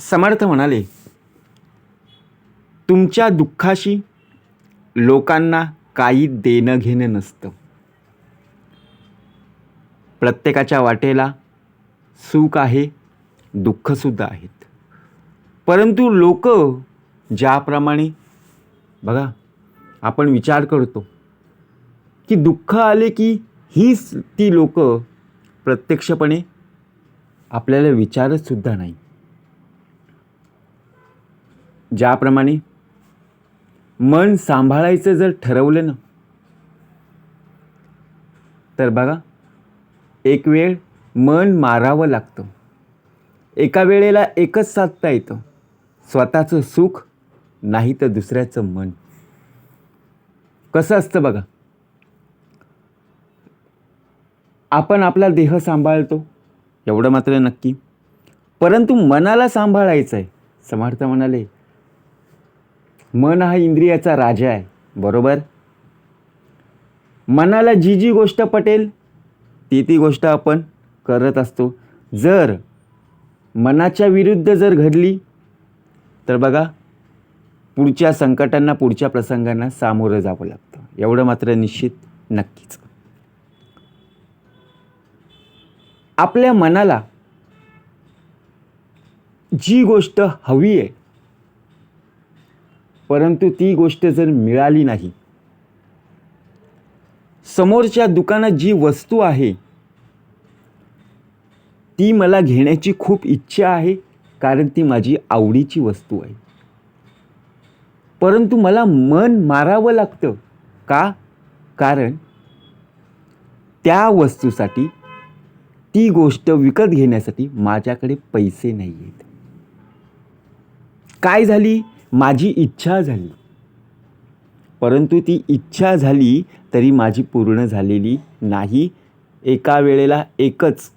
समर्थ म्हणाले तुमच्या दुःखाशी लोकांना काही देणं घेणं नसतं. प्रत्येकाच्या वाटेला सुख आहे दुःखसुद्धा आहेत. परंतु लोक ज्याप्रमाणे बघा आपण विचार करतो की दुःख आले की हीच ती लोक प्रत्यक्षपणे आपल्याला विचारत सुद्धा नाही ज्याप्रमाणे मन सांभाळायचं जर ठरवलं ना तर बघा एक वेळ मन मारावं लागतं. एका वेळेला एकच साधता येतं. स्वतःचं सुख नाही तर दुसऱ्याचं मन. कसं असतं बघा? आपण आपला देह सांभाळतो एवढं मात्र नक्की. परंतु मनाला सांभाळायचं आहे समर्थ म्हणाले मन हा इंद्रियाचा राजा आहे बरोबर? मनाला जी जी गोष्ट पटेल ती ती गोष्ट आपण करत असतो. जर मनाच्या विरुद्ध जर घडली तर बघा पुढच्या संकटांना पुढच्या प्रसंगांना सामोरं जावं लागतं. एवढं मात्र निश्चित नक्कीच. आपल्या मनाला जी गोष्ट हवी आहे परंतु ती गोष्ट जर मिळाली नाही. समोरच्या दुकानात जी वस्तू आहे ती मला घेण्याची खूप इच्छा आहे कारण ती माझी आवडीची वस्तू आहे. परंतु मला मन मारावं लागतं. का? कारण त्या वस्तूसाठी ती गोष्ट विकत घेण्यासाठी माझ्याकडे पैसे नाही आहेत काय झाली? माझी इच्छा झाली. परंतु ती इच्छा झाली तरी माझी पूर्ण झालेली नाही. एका वेळेला एकच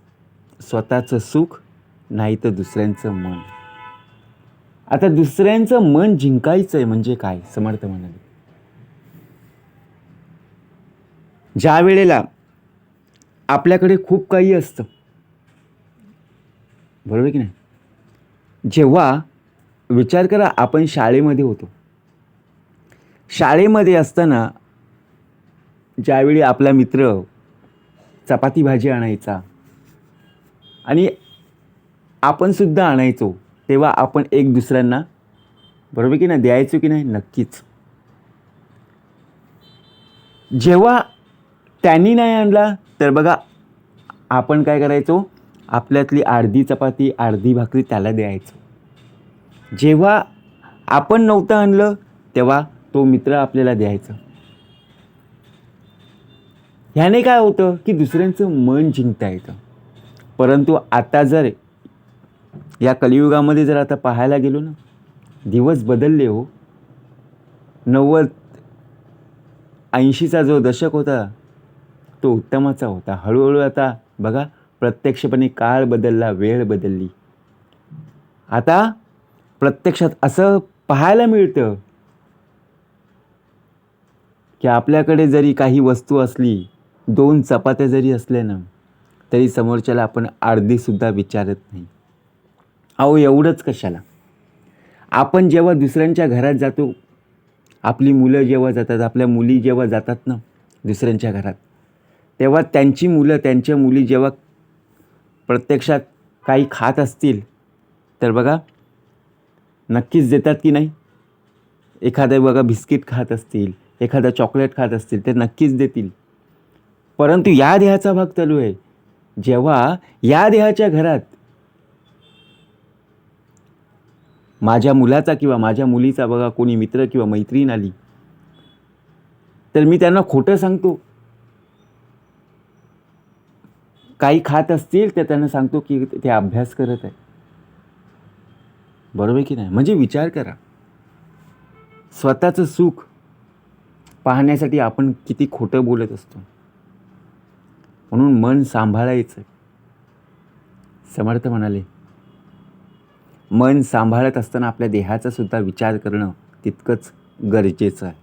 स्वतःचं सुख नाही तर दुसऱ्यांचं मन. आता दुसऱ्यांचं मन जिंकायचं आहे म्हणजे काय? समर्थ म्हणाले. ज्या वेळेला आपल्याकडे खूप काही असतं. बरोबर की नाही? जेव्हा विचार करा आपण शाळेमध्ये होतो. शाळेमध्ये असताना ज्यावेळी आपला मित्र चपाती भाजी आणायचा आणि आपण सुद्धा आणायचो तेव्हा आपण एक दुसऱ्यांना बरोबर की नाही द्यायचो की नाही? नक्कीच. जेव्हा त्यांनी नाही आणला तर बघा आपण काय करायचो? आपल्यातली अर्धी चपाती अर्धी भाकरी त्याला द्यायचो. जेव्हा आपण नव्हतं आणलं तेव्हा तो मित्र आपल्याला द्यायचा. ह्याने काय होतं की दुसऱ्यांचं मन जिंकता येतं. परंतु आता जर या कलियुगामध्ये जर आता पाहायला गेलो ना दिवस बदलले हो. नव्वद ऐंशीचा जो दशक होता तो उत्तमाचा होता. हळूहळू आता बघा प्रत्यक्षपणे काळ बदलला वेळ बदलली. आता प्रत्यक्षात असं पाहायला मिळतं की आपल्याकडे जरी काही वस्तू असली दोन चपात्या जरी असल्या ना तरी समोरच्याला आपण अर्धीसुद्धा विचारत नाही. अहो एवढंच कशाला? आपण जेव्हा दुसऱ्यांच्या घरात जातो आपली मुलं जेव्हा जातात आपल्या मुली जेव्हा जातात ना दुसऱ्यांच्या घरात तेव्हा त्यांची मुलं त्यांच्या मुली जेव्हा प्रत्यक्षात काही खात असतील तर बघा नक्कीच देतात की नाही? एखादं बघा बिस्किट खात असतील एखादं चॉकलेट खात असतील ते नक्कीच देतील. परंतु या देहाचा भाग चालू आहे. जेव्हा या देहाच्या घरात माझ्या मुलाचा किंवा माझ्या मुलीचा बघा कोणी मित्र किंवा मैत्रीण आली तर मी त्यांना खोटं सांगतो. काही खात असतील तर त्यांना सांगतो की ते अभ्यास करत आहे बरोबर की नाही? म्हणजे विचार करा. स्वतःचं सुख पाहण्यासाठी आपण किती खोटं बोलत असतो. म्हणून मन सांभाळायचं. समर्थ म्हणाले. मन सांभाळत असताना आपल्या देहाचा सुद्धा विचार करणं तितकंच गरजेचं आहे.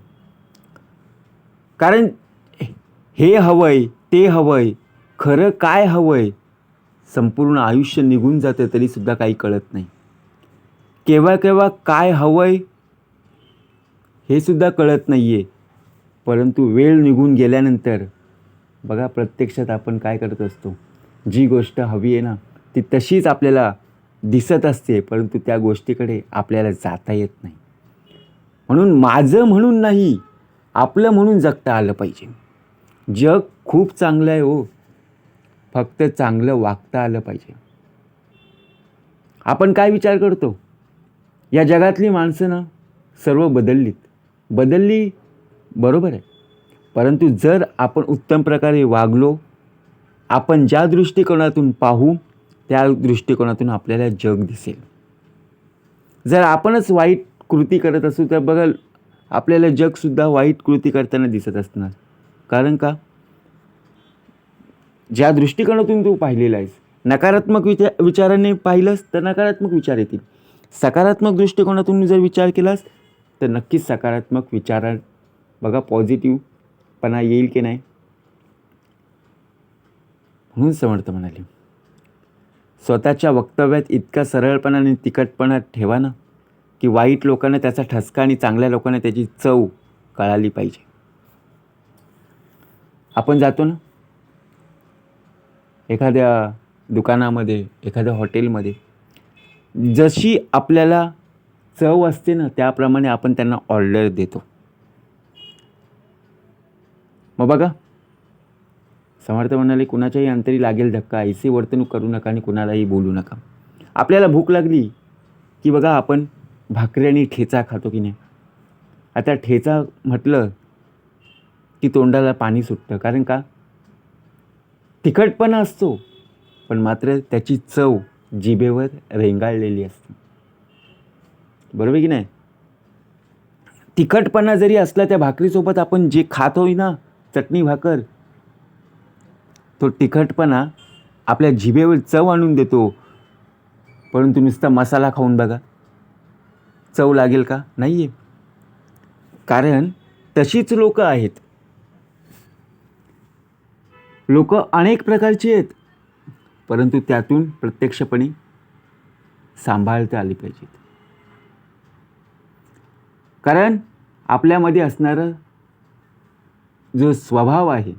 कारण हे हवंय ते हवंय खरं काय हवंय संपूर्ण आयुष्य निघून जातं तरीसुद्धा काही कळत नाही. केव्हा केव्हा काय हवंय हे सुद्धा कळत नाही आहे परंतु वेळ निघून गेल्यानंतर बघा प्रत्यक्षात आपण काय करत असतो. जी गोष्ट हवी आहे ना ती तशीच आपल्याला दिसत असते परंतु त्या गोष्टीकडे आपल्याला जाता येत नाही. म्हणून माझं म्हणून नाही आपलं म्हणून जगता आलं पाहिजे. जग खूप चांगलं आहे हो. फक्त चांगलं वागता आलं पाहिजे. आपण काय विचार करतो? या जगातली माणसं ना सर्व बदललीत. बदलली बरोबर आहे. परंतु जर आपण उत्तम प्रकारे वागलो आपण ज्या दृष्टिकोनातून पाहू त्या दृष्टिकोनातून आपल्याला जग दिसेल. जर आपणच वाईट कृती करत असू तर बघा आपल्याला जगसुद्धा वाईट कृती करताना दिसत असणार. कारण का? ज्या दृष्टिकोनातून तू पाहिलेला आहेस नकारात्मक विचार विचाराने पाहिलंस तर नकारात्मक विचार येतील. सकारात्मक दृष्टिकोनातून जर विचार केलास तर नक्कीच सकारात्मक विचार बघा पॉझिटिव्हपणा येईल की नाही. म्हणून समर्थ म्हणाले स्वतःच्या वक्तव्यात इतका सरळपणा आणि तिखटपणा ठेवा ना की वाईट लोकांना त्याचा ठसका आणि चांगल्या लोकांना त्याची चव कळाली पाहिजे. आपण जातो ना एखाद्या दुकानामध्ये एखाद्या हॉटेलमध्ये जशी आपल्याला चव असते ना त्याप्रमाणे आपण त्यांना ऑर्डर देतो. मग बघा. समर्थ म्हणाले कुणाच्याही अंतरी लागेल धक्का ऐसे वर्तणूक करू नका आणि कुणालाही बोलू नका. आपल्याला भूक लागली की बघा आपण भाकरी आणि ठेचा खातो की नाही? आता ठेचा म्हटलं की तोंडाला पाणी सुटतं. कारण का? तिखटपणा असतो पण मात्र त्याची चव जिभेवर रेंगाळलेली असते. बरोबर की नाही? तिखटपणा जरी असला त्या भाकरीसोबत आपण जे खात होई ना चटणी भाकर तो तिखटपणा आपल्या जिभेवर चव आणून देतो. परंतु नुसता मसाला खाऊन बघा. चव लागेल का? नाही आहे कारण तशीच लोकं आहेत. लोक अनेक प्रकारची आहेत. परंतु त्यातून प्रत्यक्षपणे सांभाळता आली पाहिजेत कारण आपल्यामध्ये असणारं जो स्वभाव आहे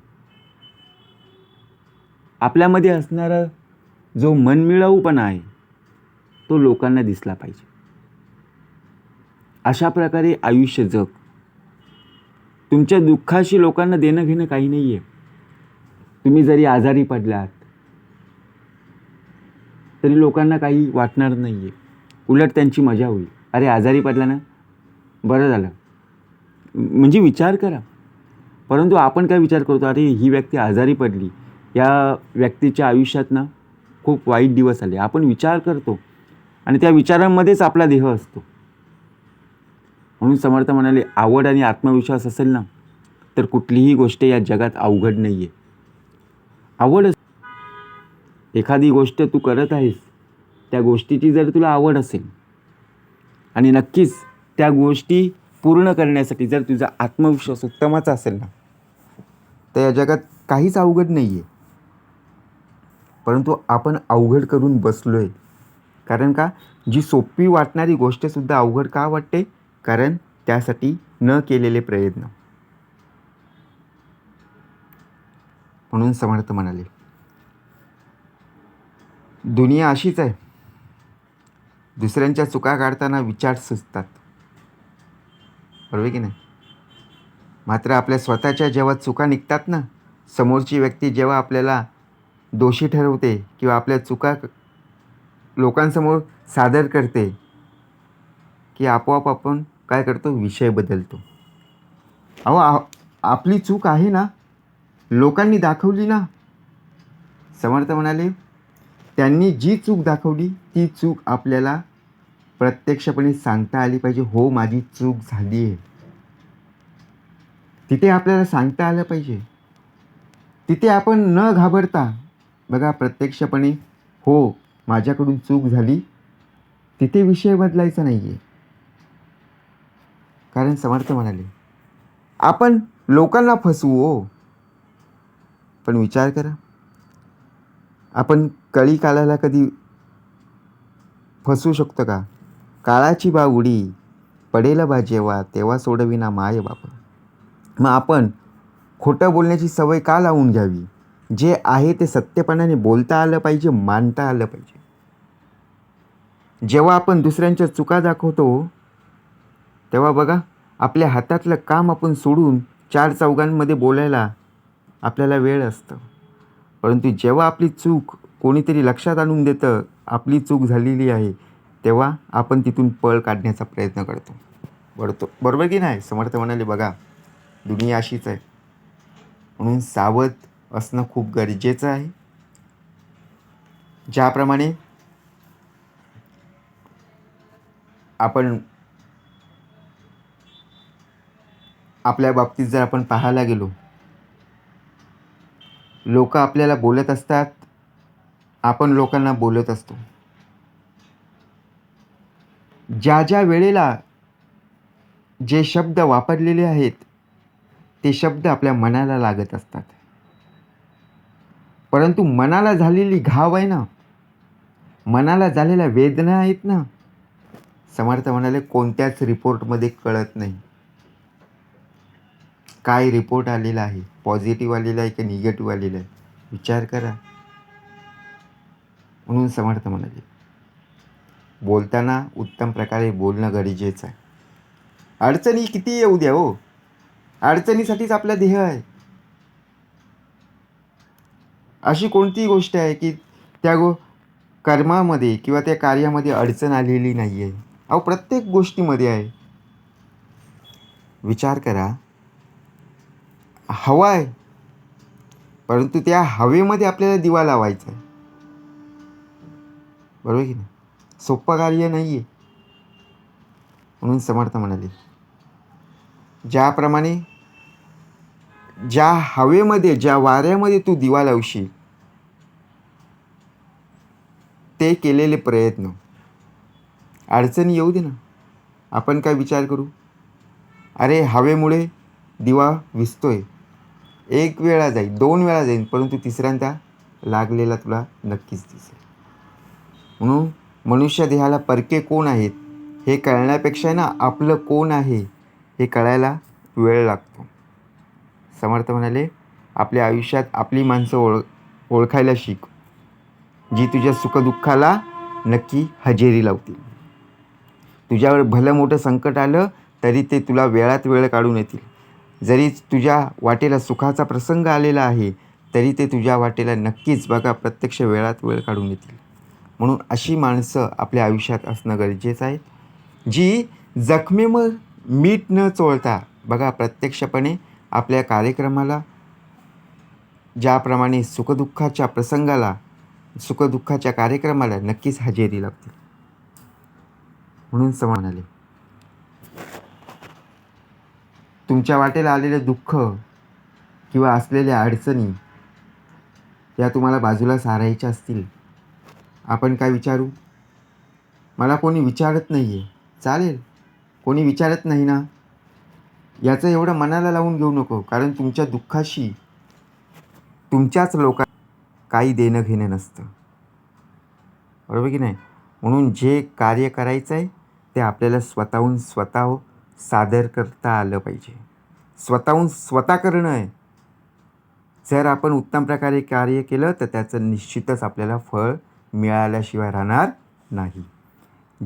आपल्यामध्ये असणारा जो मनमिळाऊपणा आहे तो लोकांना दिसला पाहिजे. अशा प्रकारे आयुष्य जग तुमच्या दुःखाशी लोकांना देणं घेणं काही नाही आहे तुम्ही जरी आजारी पडलात तरी लोकांना काही वाटणार नाही आहे उलट त्यांची मजा होईल. अरे आजारी पडला ना? बरं झालं. म्हणजे विचार करा. परंतु आपण काय विचार करतो? अरे ही व्यक्ती आजारी पडली. या व्यक्तीच्या आयुष्यात ना खूप वाईट दिवस आले. आपण विचार करतो. आणि त्या विचारांमध्येच आपला देह असतो. म्हणून समर्थ म्हणाले आवड आणि आत्मविश्वास असेल ना तर कुठलीही गोष्ट या जगात अवघड नाही आहे आवड एखादी गोष्ट तू करत आहेस त्या गोष्टीची जर तुला आवड असेल आणि नक्कीच त्या गोष्टी पूर्ण करण्यासाठी जर तुझा आत्मविश्वास उत्तमाचा असेल ना तर या जगात काहीच अवघड नाही आहे परंतु आपण अवघड करून बसलो आहे कारण का? जी सोपी वाटणारी गोष्टसुद्धा अवघड का वाटते? कारण त्यासाठी न केलेले प्रयत्न. म्हणून समर्थ म्हणाले. दुनिया अशीच आहे. दुसऱ्यांच्या चुका काढताना विचार सुचतात. बरोबर की नाही? मात्र आपल्या स्वतःच्या जेव्हा चुका निघतात ना समोरची व्यक्ती जेव्हा आपल्याला दोषी ठरवते किंवा आपल्या चुका लोकांसमोर सादर करते की आपोआप आपण काय करतो? विषय बदलतो. अहो आ आपली चूक आहे ना लोकांनी दाखवली ना. समर्थ म्हणाले त्यांनी जी चूक दाखवली ती चूक आपल्याला प्रत्यक्षपणे सांगता आली पाहिजे हो माझी चूक झाली आहे. तिथे आपल्याला सांगता आलं पाहिजे. तिथे आपण न घाबरता बघा प्रत्यक्षपणे हो माझ्याकडून चूक झाली. तिथे विषय बदलायचा नाही आहे कारण समर्थ म्हणाले आपण लोकांना फसवू हो. पण विचार करा. आपण कळी काळाला कधी फसवू शकतो का? काळाची बा उडी पडेल बा जेव्हा तेव्हा सोडविना माय बाप. मग आपण खोटं बोलण्याची सवय का लावून घ्यावी? जे आहे ते सत्यपणाने बोलता आलं पाहिजे मानता आलं पाहिजे. जेव्हा आपण दुसऱ्यांच्या चुका दाखवतो तेव्हा बघा आपल्या हातातलं काम आपण सोडून चार चौघांमध्ये बोलायला आपल्याला वेळ असतं. परंतु जेव्हा आपली चूक कोणीतरी लक्षात आणून देतं आपली चूक झालेली आहे तेव्हा आपण तिथून पळ काढण्याचा प्रयत्न करतो. बरोतो बरोबर की नाही? समर्थ म्हणाले बघा दुनिया अशीच आहे. म्हणून सावध असणं खूप गरजेचं आहे. ज्याप्रमाणे आपण आपल्या बाबतीत जर आपण पाहायला गेलो लोक आपल्याला बोलत असतात आपण लोकांना बोलत असतो. ज्या ज्या वेळेला जे शब्द वापरलेले आहेत ते शब्द आपल्या मनाला लागत असतात. परंतु मनाला झालेली घाव आहे ना मनाला झालेल्या वेदना आहेत ना समर्थ म्हणाले कोणत्याच रिपोर्टमध्ये कळत नाही. काय रिपोर्ट आलेला आहे? पॉझिटिव्ह आलेला आहे की निगेटिव्ह आलेला आहे? विचार करा. म्हणून समर्थ म्हणाले. बोलताना उत्तम प्रकारे बोलणं गरजेचं आहे. अडचणी किती येऊ द्या हो. अडचणीसाठीच आपला देह आहे. अशी कोणती गोष्ट आहे की त्या गो कर्मामध्ये किंवा त्या कार्यामध्ये अडचण आलेली नाही आहे अहो प्रत्येक गोष्टीमध्ये आहे. विचार करा. हवा आहे. परंतु त्या हवेमध्ये आपल्याला दिवा लावायचा आहे. बरोबर की नाही? सोपं कार्य नाही आहे म्हणून समर्थ म्हणाले. ज्याप्रमाणे ज्या हवेमध्ये ज्या वाऱ्यामध्ये तू दिवा लावशील ते केलेले प्रयत्न. अडचणी येऊ दे ना. आपण काय विचार करू? अरे हवेमुळे दिवा विसतोय. एक वेळा जाईल दोन वेळा जाईल परंतु तिसऱ्यांदा लागलेला तुला नक्कीच दिसेल. म्हणून मनुष्य देहाला परके कोण आहेत हे कळण्यापेक्षा ना आपलं कोण आहे हे कळायला वेळ लागतो. समर्थ म्हणाले आपल्या आयुष्यात आपली माणसं ओळ ओळखायला शिक. जी तुझ्या सुखदुःखाला नक्की हजेरी लावतील. तुझ्यावर भलं मोठं संकट आलं तरी ते तुला वेळात वेळ काढून येतील. जरी तुझ्या वाटेला सुखाचा प्रसंग आलेला आहे तरी ते तुझ्या वाटेला नक्कीच बघा प्रत्यक्ष वेळात वेळ काढून येतील. म्हणून अशी माणसं आपल्या आयुष्यात असणं गरजेचं आहे. जी जखमेवर मीठ न चोळता बघा प्रत्यक्षपणे आपल्या कार्यक्रमाला ज्याप्रमाणे सुखदुःखाच्या प्रसंगाला सुखदुःखाच्या कार्यक्रमाला नक्कीच हजेरी लागते. म्हणून समान आले. तुमच्या वाटेला आलेलं दुःख किंवा असलेल्या अडचणी या तुम्हाला बाजूला सारायच्या असतील. आपण काय विचारू? मला कोणी विचारत नाही आहे चालेल. कोणी विचारत नाही ना? याचं एवढं मनाला लावून घेऊ नको कारण तुमच्या दुःखाशी तुमच्याच लोका काही देणं घेणं नसतं. बरोबर की नाही? म्हणून जे कार्य करायचं आहे ते आपल्याला स्वतःहून स्वतः सादर करता आलं पाहिजे. स्वतःहून स्वतः करणं आहे. जर आपण उत्तम प्रकारे कार्य केलं तर त्याचं निश्चितच आपल्याला फळ मिळाल्याशिवाय राहणार नाही.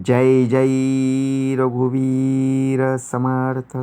जय जय रघुवीर समर्थ.